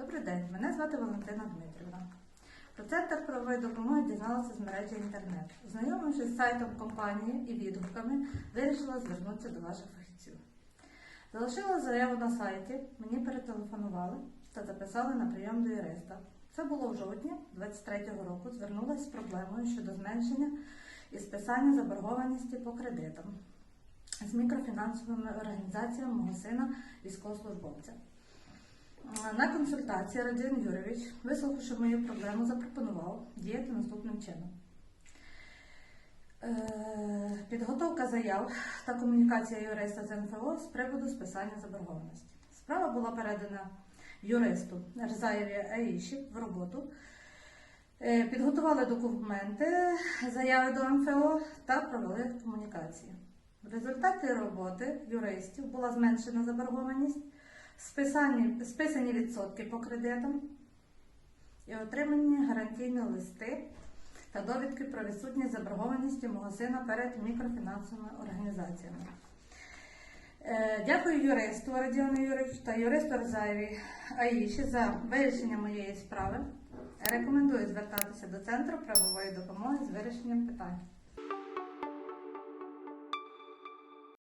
Добрий день, мене звати Валентина Дмитрівна. Про центр правової допомоги дізналася з мережі інтернет. Знайомившись з сайтом компанії і відгуками, вирішила звернутися до ваших фахівців. Залишила заяву на сайті, мені перетелефонували та записали на прийом до юриста. Це було в жовтні 23-го року. Звернулася з проблемою щодо зменшення і списання заборгованості по кредитам з мікрофінансовими організаціями мого сина військовослужбовця. На консультації Радіон Юрійович, вислухавши мою проблему, запропонував діяти наступним чином. Е, Підготовка заяв та комунікація юриста з НФО з приводу списання заборгованості. Справа була передана юристу Рзаєві Аїші в роботу. Е, Підготували документи, заяви до МФО та провели комунікації. В результаті роботи юристів була зменшена заборгованість, списані, списані відсотки по кредитам і отримані гарантійні листи та довідки про відсутність заборгованості мого сина перед мікрофінансовими організаціями. Е, Дякую юристу Радіону Юрійовичу та юристу Рзаєві Аїші за вирішення моєї справи. Рекомендую звертатися до Центру правової допомоги з вирішенням питань.